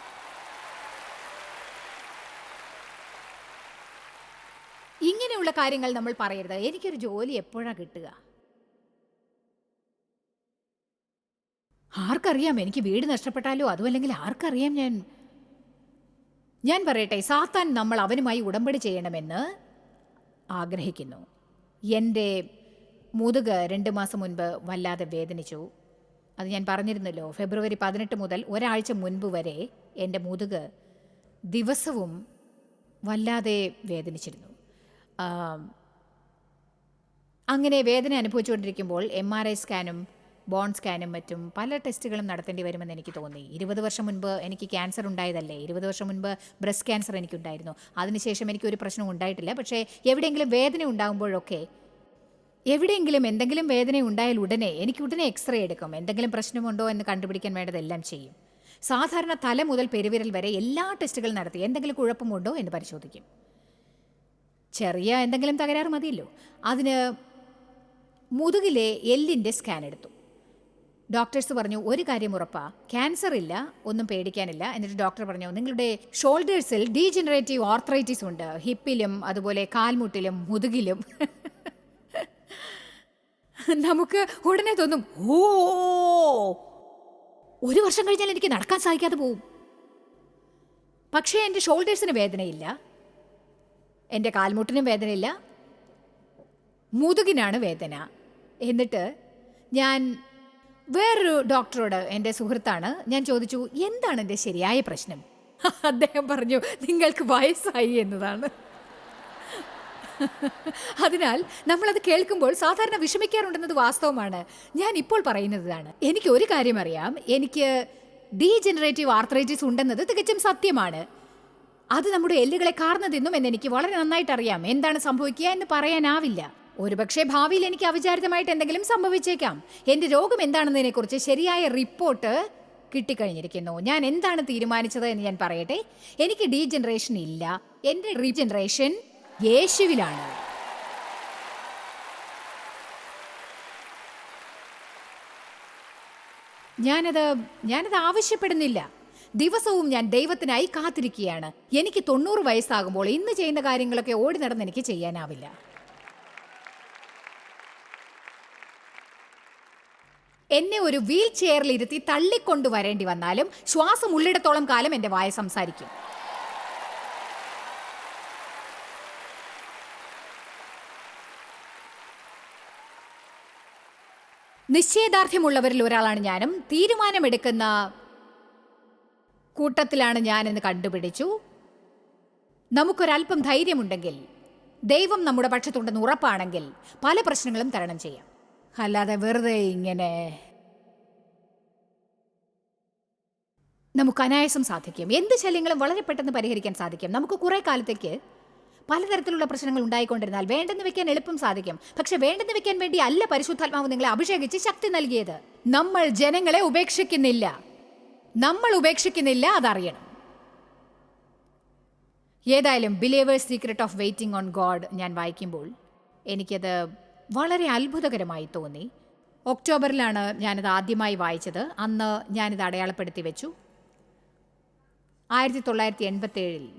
ഇങ്ങനെയുള്ള കാര്യങ്ങൾ നമ്മൾ പറയരുത്. എനിക്കൊരു ജോലി എപ്പോഴാണ് കിട്ടുക? ആർക്കറിയാം എനിക്ക് വീട് നഷ്ടപ്പെട്ടാലോ? അതുമല്ലെങ്കിൽ ആർക്കറിയാം ഞാൻ? ഞാൻ പറയട്ടെ സാത്താൻ നമ്മൾ അവനുമായി ഉടമ്പടി ചെയ്യണമെന്ന് ആഗ്രഹിക്കുന്നു. എന്റെ മുതുക് രണ്ട് മാസം മുൻപ് വല്ലാതെ വേദനിച്ചു. അത് ഞാൻ പറഞ്ഞിരുന്നല്ലോ ഫെബ്രുവരി പതിനെട്ട് മുതൽ ഒരാഴ്ച മുൻപ് വരെ എന്റെ മുതുക് ദിവസവും വല്ലാതെ വേദനിച്ചിരുന്നു. അങ്ങനെ വേദന അനുഭവിച്ചുകൊണ്ടിരിക്കുമ്പോൾ എം ആർ ഐ സ്കാനും ബോൺ സ്കാനും മറ്റും പല ടെസ്റ്റുകളും നടത്തേണ്ടി വരുമെന്ന് എനിക്ക് തോന്നി. ഇരുപത് വർഷം മുൻപ് എനിക്ക് ക്യാൻസർ ഉണ്ടായതല്ലേ? ഇരുപത് വർഷം മുൻപ് ബ്രസ്റ്റ് ക്യാൻസർ എനിക്കുണ്ടായിരുന്നു. അതിനുശേഷം എനിക്കൊരു പ്രശ്നം ഉണ്ടായിട്ടില്ല. പക്ഷേ എവിടെയെങ്കിലും വേദന ഉണ്ടാകുമ്പോഴൊക്കെ എവിടെയെങ്കിലും എന്തെങ്കിലും വേദന ഉണ്ടായാൽ ഉടനെ എനിക്ക് ഉടനെ എക്സ്റേ എടുക്കും. എന്തെങ്കിലും പ്രശ്നമുണ്ടോ എന്ന് കണ്ടുപിടിക്കാൻ വേണ്ടതെല്ലാം ചെയ്യും. സാധാരണ തല മുതൽ പെരുവിരൽ വരെ എല്ലാ ടെസ്റ്റുകളും നടത്തി എന്തെങ്കിലും കുഴപ്പമുണ്ടോ എന്ന് പരിശോധിക്കും. ചെറിയ എന്തെങ്കിലും തകരാറ് മതിയല്ലോ. അതിന് മുതുകിലെ എല്ലിന്റെ സ്കാൻ എടുത്തു. ഡോക്ടേഴ്സ് പറഞ്ഞു ഒരു കാര്യം ഉറപ്പാ ക്യാൻസർ ഇല്ല ഒന്നും പേടിക്കാനില്ല. എന്നിട്ട് ഡോക്ടർ പറഞ്ഞു നിങ്ങളുടെ ഷോൾഡേഴ്സിൽ ഡീജനറേറ്റീവ് ഓർത്രൈറ്റിസ് ഉണ്ട് ഹിപ്പിലും അതുപോലെ കാൽമുട്ടിലും മുതുകിലും. നമുക്ക് ഉടനെ തോന്നും ഓ ഒരു വർഷം കഴിഞ്ഞാൽ എനിക്ക് നടക്കാൻ സാധിക്കാതെ പോവും. പക്ഷേ എന്റെ ഷോൾഡേഴ്സിന് വേദനയില്ല. എന്റെ കാൽമുട്ടിനും വേദനയില്ല. മുതുകിനാണ് വേദന. എന്നിട്ട് ഞാൻ വേറൊരു ഡോക്ടറോട് എന്റെ സുഹൃത്താണ്. ഞാൻ ചോദിച്ചു എന്താണ് എന്റെ ശരിയായ പ്രശ്നം? അദ്ദേഹം പറഞ്ഞു നിങ്ങൾക്ക് വയസ്സായി എന്നതാണ്. അതിനാൽ നമ്മളത് കേൾക്കുമ്പോൾ സാധാരണ വിഷമിക്കാറുണ്ടെന്നത് വാസ്തവമാണ്. ഞാൻ ഇപ്പോൾ പറയുന്നതാണ്. എനിക്ക് ഒരു കാര്യം അറിയാം. എനിക്ക് ഡീജനറേറ്റീവ് ആർത്രൈറ്റിസ് ഉണ്ടെന്നത് തികച്ചും സത്യമാണ്. അത് നമ്മുടെ എല്ലുകളെ കാർന്നു തിന്നും എന്ന് എനിക്ക് വളരെ നന്നായിട്ട് അറിയാം എന്താണ് സംഭവിക്കുക എന്ന് പറയാനാവില്ല. ഒരുപക്ഷെ ഭാവിയിൽ എനിക്ക് അവിചാരിതമായിട്ട് എന്തെങ്കിലും സംഭവിച്ചേക്കാം. എന്റെ രോഗം എന്താണെന്നതിനെ കുറിച്ച് ശരിയായ റിപ്പോർട്ട് കിട്ടിക്കഴിഞ്ഞിരിക്കുന്നു. ഞാൻ എന്താണ് തീരുമാനിച്ചത് എന്ന് ഞാൻ പറയട്ടെ. എനിക്ക് ഡീ ജനറേഷൻ ഇല്ല. എന്റെ റീജനറേഷൻ യേശുവിലാണ്. ഞാനത് ഞാനത് ആവശ്യപ്പെടുന്നില്ല. ദിവസവും ഞാൻ ദൈവത്തിനായി കാത്തിരിക്കുകയാണ്. എനിക്ക് തൊണ്ണൂറ് വയസ്സാകുമ്പോൾ ഇന്ന് ചെയ്യുന്ന കാര്യങ്ങളൊക്കെ ഓടി നടന്ന് എനിക്ക് ചെയ്യാനാവില്ല. എന്നെ ഒരു വീൽ ചെയറിൽ ഇരുത്തി തള്ളിക്കൊണ്ടു വരേണ്ടി വന്നാലും ശ്വാസം ഉള്ളിടത്തോളം കാലം എന്റെ വായ സംസാരിക്കും. നിശ്ചയദാർഢ്യമുള്ളവരിൽ ഒരാളാണ് ഞാനും. തീരുമാനമെടുക്കുന്ന കൂട്ടത്തിലാണ് ഞാനെന്ന് കണ്ടുപിടിച്ചു. നമുക്കൊരല്പം ധൈര്യമുണ്ടെങ്കിൽ ദൈവം നമ്മുടെ പക്ഷത്തുണ്ടെന്ന് ഉറപ്പാണെങ്കിൽ പല പ്രശ്നങ്ങളും തരണം ചെയ്യാം. അല്ലാതെ വെറുതെ ഇങ്ങനെ നമുക്ക് അനായാസം സാധിക്കും. എന്ത് ശല്യങ്ങളും വളരെ പെട്ടെന്ന് പരിഹരിക്കാൻ സാധിക്കും. നമുക്ക് കുറെ കാലത്തേക്ക് പലതരത്തിലുള്ള പ്രശ്നങ്ങൾ ഉണ്ടായിക്കൊണ്ടിരുന്നാൽ വേണ്ടെന്ന് വെക്കാൻ എളുപ്പം സാധിക്കും. പക്ഷെ വേണ്ടെന്ന് വെക്കാൻ വേണ്ടി അല്ല പരിശുദ്ധാത്മാവ് നിങ്ങളെ അഭിഷേകിച്ച് ശക്തി നൽകിയത്. നമ്മൾ ജനങ്ങളെ ഉപേക്ഷിക്കുന്നില്ല. നമ്മൾ ഉപേക്ഷിക്കുന്നില്ല അതറിയണം. ഏതായാലും believers secret of waiting on God ഞാൻ വായിക്കുമ്പോൾ എനിക്കത് വളരെ അത്ഭുതകരമായി തോന്നി. ഒക്ടോബറിലാണ് ഞാനത് ആദ്യമായി വായിച്ചത്. അന്ന് ഞാനിത് അടയാളപ്പെടുത്തി വെച്ചു. ആയിരത്തി തൊള്ളായിരത്തി എൺപത്തേഴിൽ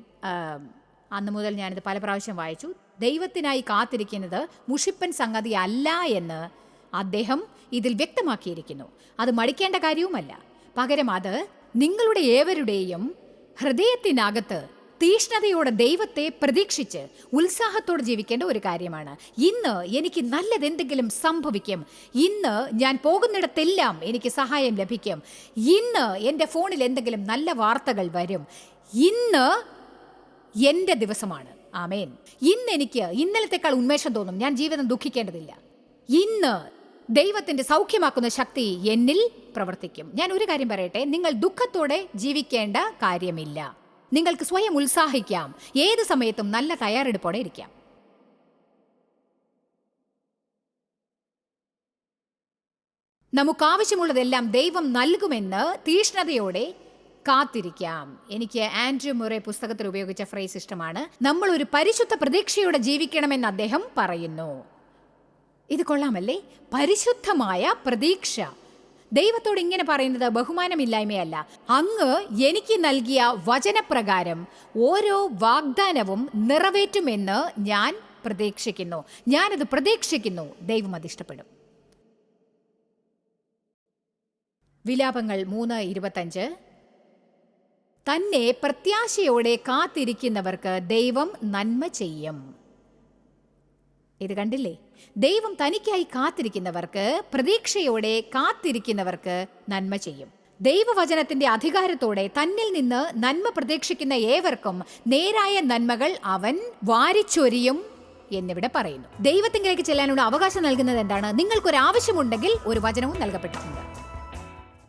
അന്ന് മുതൽ ഞാനിത് പല പ്രാവശ്യം വായിച്ചു. ദൈവത്തിനായി കാത്തിരിക്കുന്നത് മുഷിപ്പൻ സംഗതി അല്ല എന്ന് അദ്ദേഹം ഇതിൽ വ്യക്തമാക്കിയിരിക്കുന്നു. അത് മടിക്കേണ്ട കാര്യവുമല്ല. പകരം അത് നിങ്ങളുടെ ഏവരുടെയും ഹൃദയത്തിനകത്ത് തീഷ്ണതയോടെ ദൈവത്തെ പ്രതീക്ഷിച്ച് ഉത്സാഹത്തോടെ ജീവിക്കേണ്ട ഒരു കാര്യമാണ്. ഇന്ന് എനിക്ക് നല്ലതെന്തെങ്കിലും സംഭവിക്കും. ഇന്ന് ഞാൻ പോകുന്നിടത്തെല്ലാം എനിക്ക് സഹായം ലഭിക്കും. ഇന്ന് എന്റെ ഫോണിൽ എന്തെങ്കിലും നല്ല വാർത്തകൾ വരും. ഇന്ന് എന്റെ ദിവസമാണ്. ആമേൻ. ഇന്ന് എനിക്ക് ഇന്നലത്തെക്കാൾ ഉന്മേഷം തോന്നും. ഞാൻ ജീവിതം ദുഃഖിക്കേണ്ടതില്ല. ഇന്ന് ദൈവത്തിന്റെ സൗഖ്യമാക്കുന്ന ശക്തി എന്നിൽ പ്രവർത്തിക്കും. ഞാൻ ഒരു കാര്യം പറയട്ടെ നിങ്ങൾ ദുഃഖത്തോടെ ജീവിക്കേണ്ട കാര്യമില്ല. നിങ്ങൾക്ക് സ്വയം ഉത്സാഹിക്കാം. ഏത് സമയത്തും നല്ല തയ്യാറെടുപ്പോടെ ഇരിക്കാം. നമുക്കാവശ്യമുള്ളതെല്ലാം ദൈവം നൽകുമെന്ന് തീഷ്ണതയോടെ കാത്തിരിക്കാം. എനിക്ക് ആൻഡ്രൂ മുറെ പുസ്തകത്തിൽ ഉപയോഗിച്ച ഫ്രൈസ് ഇഷ്ടമാണ്. നമ്മൾ ഒരു പരിശുദ്ധ പ്രതീക്ഷയോടെ ജീവിക്കണമെന്ന് അദ്ദേഹം പറയുന്നു. ഇത് കൊള്ളാമല്ലേ? പരിശുദ്ധമായ പ്രതീക്ഷ. ദൈവത്തോട് ഇങ്ങനെ പറയുന്നത് ബഹുമാനമില്ലായ്മയല്ല. അങ്ങ് എനിക്ക് നൽകിയ വചനപ്രകാരം ഓരോ വാഗ്ദാനവും നിറവേറ്റുമെന്ന് ഞാൻ പ്രതീക്ഷിക്കുന്നു. ഞാനത് പ്രതീക്ഷിക്കുന്നു. ദൈവം അത് ഇഷ്ടപ്പെടും. വിലാപങ്ങൾ മൂന്ന് ഇരുപത്തഞ്ച്. തന്നെ പ്രത്യാശയോടെ കാത്തിരിക്കുന്നവർക്ക് ദൈവം നന്മ ചെയ്യും. ഇത് കണ്ടില്ലേ? ദൈവം തനിക്കായി കാത്തിരിക്കുന്നവർക്ക് പ്രതീക്ഷയോടെ കാത്തിരിക്കുന്നവർക്ക് നന്മ ചെയ്യും. ദൈവവചനത്തിന്റെ അധികാരത്തോടെ തന്നിൽ നിന്ന് നന്മ പ്രതീക്ഷിക്കുന്ന ഏവർക്കും നേരായ നന്മകൾ അവൻ വാരിച്ചൊരിയും എന്നിവിടെ പറയുന്നു. ദൈവത്തിങ്കിലേക്ക് ചെല്ലാനുള്ള അവകാശം നൽകുന്നത് എന്താണ്? നിങ്ങൾക്കൊരു ആവശ്യമുണ്ടെങ്കിൽ ഒരു വചനവും നൽകപ്പെട്ടിട്ടുണ്ട്.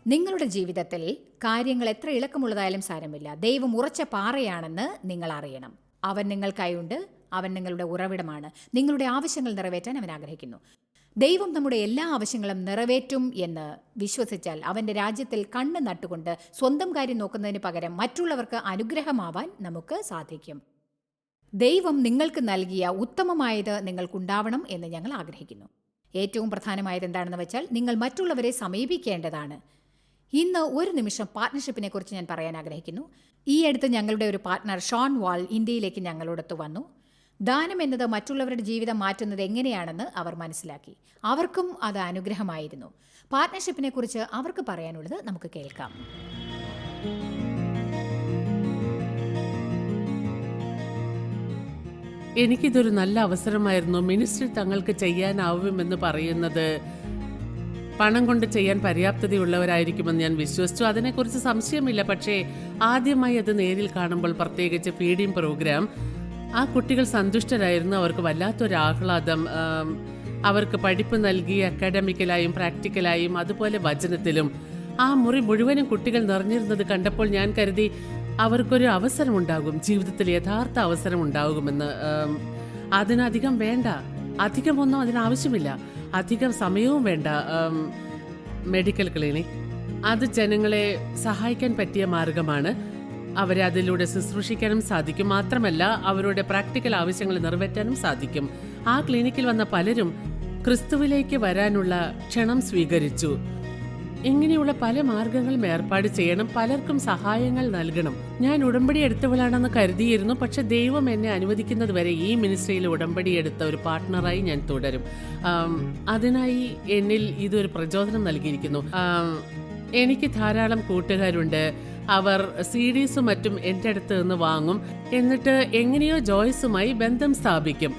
നിങ്ങളുടെ ജീവിതത്തിൽ കാര്യങ്ങൾ എത്ര ഇളക്കമുള്ളതായാലും സാരമില്ല. ദൈവം ഉറച്ച പാറയാണെന്ന് നിങ്ങൾ അറിയണം. അവൻ നിങ്ങൾക്കായുണ്ട്. അവൻ നിങ്ങളുടെ ഉറവിടമാണ്. നിങ്ങളുടെ ആവശ്യങ്ങൾ നിറവേറ്റാൻ അവൻ ആഗ്രഹിക്കുന്നു. ദൈവം നമ്മുടെ എല്ലാ ആവശ്യങ്ങളും നിറവേറ്റും എന്ന് വിശ്വസിച്ചാൽ അവന്റെ രാജ്യത്തിൽ കണ്ണ് നട്ടുകൊണ്ട് സ്വന്തം കാര്യം നോക്കുന്നതിന് പകരം മറ്റുള്ളവർക്ക് അനുഗ്രഹമാവാൻ നമുക്ക് സാധിക്കും. ദൈവം നിങ്ങൾക്ക് നൽകിയ ഉത്തമമായത് നിങ്ങൾക്കുണ്ടാവണം എന്ന് ഞങ്ങൾ ആഗ്രഹിക്കുന്നു. ഏറ്റവും പ്രധാനമായത് എന്താണെന്ന് വെച്ചാൽ നിങ്ങൾ മറ്റുള്ളവരെ സമീപിക്കേണ്ടതാണ്. ഇന്ന് ഒരു നിമിഷം പാർട്ട്ണർഷിപ്പിനെ കുറിച്ച് ഞാൻ പറയാൻ ആഗ്രഹിക്കുന്നു. ഈ അടുത്ത് ഞങ്ങളുടെ ഒരു പാർട്ട്ണർ ഷോൺ വാൾ ഇന്ത്യയിലേക്ക് ഞങ്ങളോടൊത്ത് വന്നു. ദാനം എന്നത് മറ്റുള്ളവരുടെ ജീവിതം മാറ്റുന്നത് എങ്ങനെയാണെന്ന് അവർ മനസ്സിലാക്കി. അവർക്കും അത് അനുഗ്രഹമായിരുന്നു. പാർട്ട്ണർഷിപ്പിനെ കുറിച്ച് അവർക്ക് പറയാനുള്ളത് നമുക്ക് കേൾക്കാം. എനിക്കിതൊരു നല്ല അവസരമായിരുന്നു. മിനിസ്ട്രി തങ്ങൾക്ക് ചെയ്യാനാവുമെന്ന് പറയുന്നത് പണം കൊണ്ട് ചെയ്യാൻ പര്യാപ്തതയുള്ളവരായിരിക്കുമെന്ന് ഞാൻ വിശ്വസിച്ചു. അതിനെക്കുറിച്ച് സംശയമില്ല. പക്ഷേ ആദ്യമായി അത് നേരിൽ കാണുമ്പോൾ പ്രത്യേകിച്ച് ഫീഡിംഗ് പ്രോഗ്രാം ആ കുട്ടികൾ സന്തുഷ്ടരായിരുന്നു. അവർക്ക് വല്ലാത്തൊരു ആഹ്ലാദം അവർക്ക് പഠിപ്പ് നൽകി അക്കാഡമിക്കലായും പ്രാക്ടിക്കലായും അതുപോലെ വചനത്തിലും. ആ മുറി മുഴുവനും കുട്ടികൾ നിറഞ്ഞിരുന്നത് കണ്ടപ്പോൾ ഞാൻ കരുതി അവർക്കൊരു അവസരമുണ്ടാകും ജീവിതത്തിൽ യഥാർത്ഥ അവസരം ഉണ്ടാകുമെന്ന് അതിനധികം വേണ്ട അധികമൊന്നും അതിനാവശ്യമില്ല അധികം സമയവും വേണ്ട മെഡിക്കൽ ക്ലിനിക് അത് ജനങ്ങളെ സഹായിക്കാൻ പറ്റിയ മാർഗമാണ്. അവരെ അതിലൂടെ ശുശ്രൂഷിക്കാനും സാധിക്കും. മാത്രമല്ല അവരുടെ പ്രാക്ടിക്കൽ ആവശ്യങ്ങൾ നിറവേറ്റാനും സാധിക്കും. ആ ക്ലിനിക്കിൽ വന്ന പലരും ക്രിസ്തുവിലേക്ക് വരാനുള്ള ക്ഷണം സ്വീകരിച്ചു. ഇങ്ങനെയുള്ള പല മാർഗങ്ങളും ഏർപ്പാട് ചെയ്യണം. പലർക്കും സഹായങ്ങൾ നൽകണം. ഞാൻ ഉടമ്പടി എടുത്തവളാണെന്ന് കരുതിയിരുന്നു. പക്ഷെ ദൈവം എന്നെ അനുവദിക്കുന്നത് വരെ ഈ മിനിസ്ട്രിയിൽ ഉടമ്പടി എടുത്ത ഒരു പാർട്ട്ണറായി ഞാൻ തുടരും. അതിനായി എന്നിൽ ഇതൊരു പ്രചോദനം നൽകിയിരിക്കുന്നു. എനിക്ക് ധാരാളം കൂട്ടുകാരുണ്ട്. അവർ സി ഡീസും മറ്റും എന്റെ അടുത്ത് നിന്ന് വാങ്ങും. എന്നിട്ട് എങ്ങനെയോ ജോയ്സുമായി ബന്ധം സ്ഥാപിക്കും.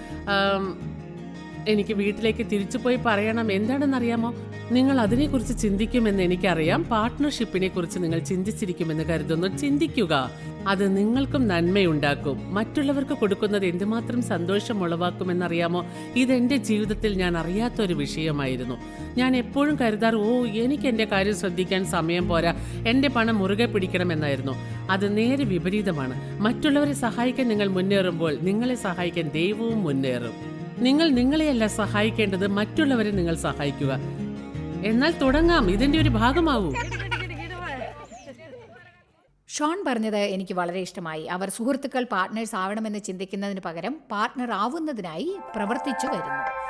എനിക്ക് വീട്ടിലേക്ക് തിരിച്ചു പോയി പറയണം. എന്താണെന്നറിയാമോ? നിങ്ങൾ അതിനെക്കുറിച്ച് ചിന്തിക്കുമെന്ന് എനിക്കറിയാം. പാർട്ട്ണർഷിപ്പിനെ കുറിച്ച് നിങ്ങൾ ചിന്തിച്ചിരിക്കുമെന്ന് കരുതുന്നു. ചിന്തിക്കുക. അത് നിങ്ങൾക്കും നന്മയുണ്ടാക്കും. മറ്റുള്ളവർക്ക് കൊടുക്കുന്നത് എന്തുമാത്രം സന്തോഷം ഉളവാക്കുമെന്നറിയാമോ ഇതെന്റെ ജീവിതത്തിൽ ഞാൻ അറിയാത്ത ഒരു വിഷയമായിരുന്നു. ഞാൻ എപ്പോഴും കരുതാറ് ഓ എനിക്ക് എന്റെ കാര്യം ശ്രദ്ധിക്കാൻ സമയം പോരാ. എന്റെ പണം മുറുകെ പിടിക്കണമെന്നായിരുന്നു. അത് നേരെ വിപരീതമാണ്. മറ്റുള്ളവരെ സഹായിക്കാൻ നിങ്ങൾ മുന്നേറുമ്പോൾ നിങ്ങളെ സഹായിക്കാൻ ദൈവവും മുന്നേറും. നിങ്ങൾ നിങ്ങളെയല്ല സഹായിക്കേണ്ടത് മറ്റുള്ളവരെ നിങ്ങൾ സഹായിക്കുക. എന്നാൽ തുടങ്ങാം. ഇതിന്റെ ഒരു ഭാഗമാവൂ. ഷോൺ പറഞ്ഞത് എനിക്ക് വളരെ ഇഷ്ടമായി. അവർ സുഹൃത്തുക്കൾ പാർട്ട്നേഴ്സ് ആവണമെന്ന് ചിന്തിക്കുന്നതിന് പകരം പാർട്ട്ണർ ആവുന്നതിനായി പ്രവർത്തിച്ചു വരുന്നു.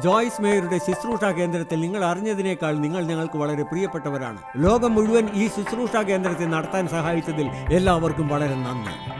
ജോയ്സ് മേയറുടെ ശുശ്രൂഷ കേന്ദ്രത്തിൽ നിങ്ങൾ അറിഞ്ഞതിനേക്കാൾ നിങ്ങൾ ഞങ്ങൾക്ക് വളരെ പ്രിയപ്പെട്ടവരാണ്. ലോകം മുഴുവൻ ഈ ശുശ്രൂഷ കേന്ദ്രത്തെ നടത്താൻ സഹായിച്ചതിൽ എല്ലാവർക്കും വളരെ നന്ദി.